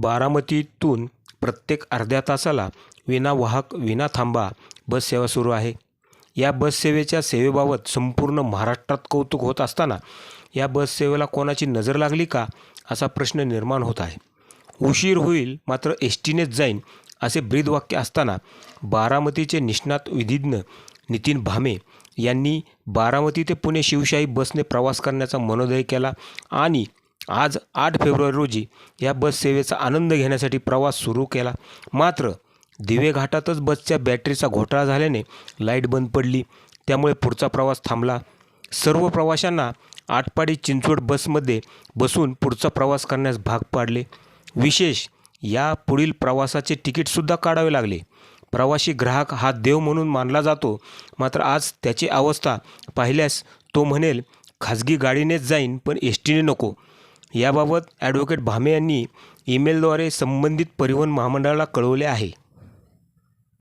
बारामतीतून प्रत्येक अर्ध्या तासाला विनावाहक विनाथांबा बससेवा सुरू आहे. या बससेवेच्या सेवेबाबत संपूर्ण महाराष्ट्रात कौतुक होत असताना या बससेवेला कोणाची नजर लागली का असा प्रश्न निर्माण होत आहे. उशीर होईल मात्र एस टीनेच जाईन असे ब्रीदवाक्य असताना बारामतीचे निष्णात विधिज्ञ नितीन भामे यांनी बारामती ते पुणे शिवशाही बसने प्रवास करण्याचा मनोदय केला आणि आज आठ फेब्रुवारी रोजी या बस सेवेचा आनंद घेण्यासाठी प्रवास सुरू केला. मात्र दिवे घाटातच बसच्या बॅटरीचा घोटाळा झाल्याने लाइट बंद पडली. त्यामुळे पुढचा प्रवास थांबला. सर्व प्रवाशांना आटपाडी चिंचवड बसमध्ये बसून पुढचा प्रवास करण्यास भाग पाडले. विशेष या पुढील प्रवासाचे तिकीटसुद्धा काढावे लागले. प्रवासी ग्राहक हा देव म्हणून मानला जातो. मात्र आज त्याची अवस्था पाहिल्यास तो म्हणेल खाजगी गाडीनेच जाईन पण एस टीने नको. याबाबत ॲडव्होकेट भामे यांनी ईमेलद्वारे संबंधित परिवहन महामंडळाला कळवले आहे.